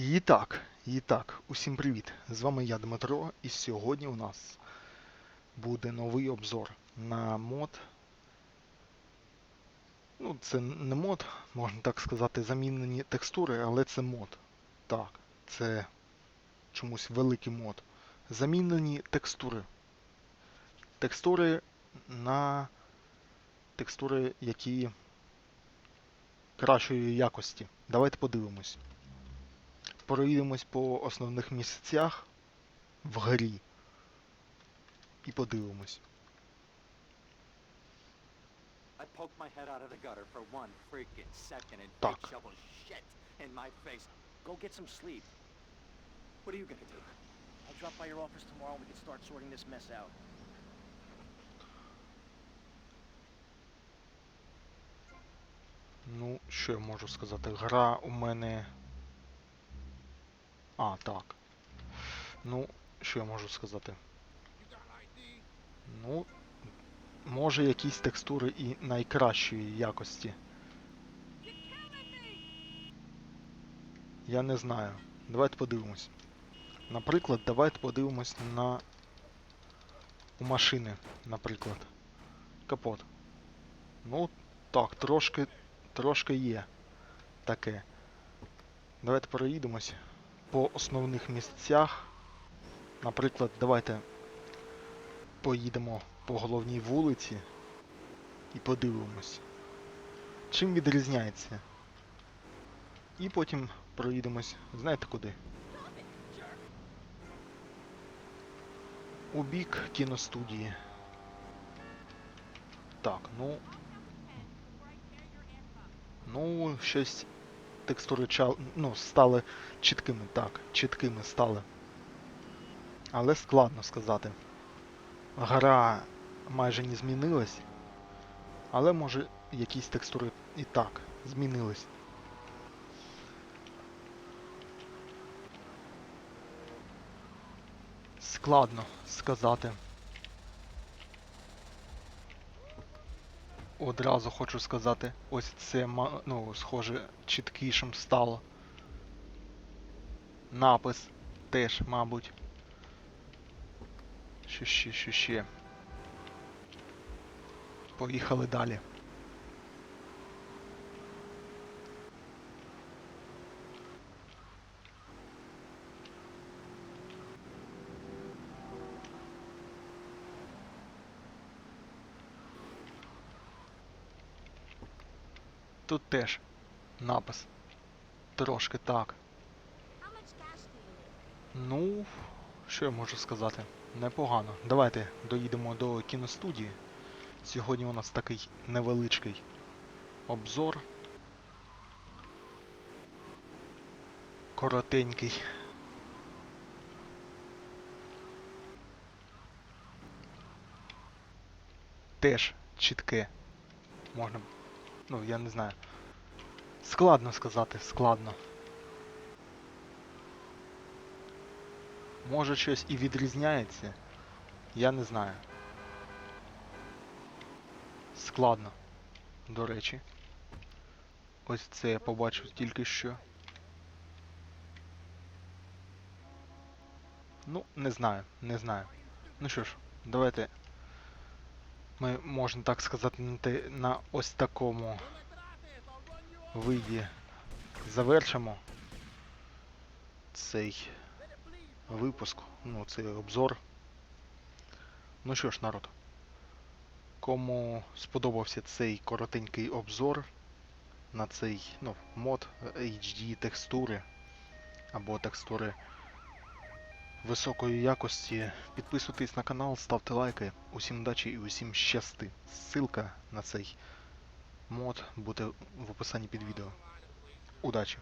І так, і так, усім привіт! З вами я, Дмитро, і сьогодні у нас буде новий обзор на мод. Ну, це не мод, можна так сказати, замінені текстури, але це мод. Так, це чомусь великий мод. Замінені текстури. Текстури на текстури, які кращої якості. Давайте подивимось проїдемось по основних місцях в грі і подивимось. Так. Go get some sleep. What are you gonna do? I'll drop by your office tomorrow and we can start sorting this mess out. Ну, що я можу сказати? Гра у мене. А, так. Ну, що я можу сказати? Ну, може якісь текстури і найкращої якості. Я не знаю. Давайте подивимось. Наприклад, давайте подивимось на у машини, наприклад. Капот. Ну, так, трошки, трошки є таке. Давайте проїдемось по основних місцях. Наприклад, давайте поїдемо по головній вулиці і подивимось, чим відрізняється. І потім проїдемось, знаєте куди? У бік кіностудії. Так, ну. Ну, щось текстури ну, стали чіткими, так, чіткими стали. Але складно сказати. Гра майже не змінилась, але може якісь текстури і так змінились. Складно сказати. Одразу хочу сказати, ось це ну, схоже чіткішим стало. Напис теж, мабуть. Що ще, що ще. Поїхали далі. Тут теж напис. Трошки так. Ну, що я можу сказати? Непогано. Давайте доїдемо до кіностудії. Сьогодні у нас такий невеличкий обзор. Коротенький. Теж чітке. Можна. Ну, я не знаю. Складно сказати, складно. Може щось і відрізняється. Я не знаю. Складно. До речі. Ось це я побачив тільки що. Ну, не знаю, не знаю. Ну що ж, давайте ми, можна так сказати, на, ось такому виді завершимо цей випуск, ну, цей обзор. Ну що ж, народ, кому сподобався цей коротенький обзор на цей ну, мод HD текстури або текстури високої якості, підписуйтесь на канал, ставте лайки. Усім удачі і усім щасти. Ссылка на цей мод буде в описанні під відео. Удачі!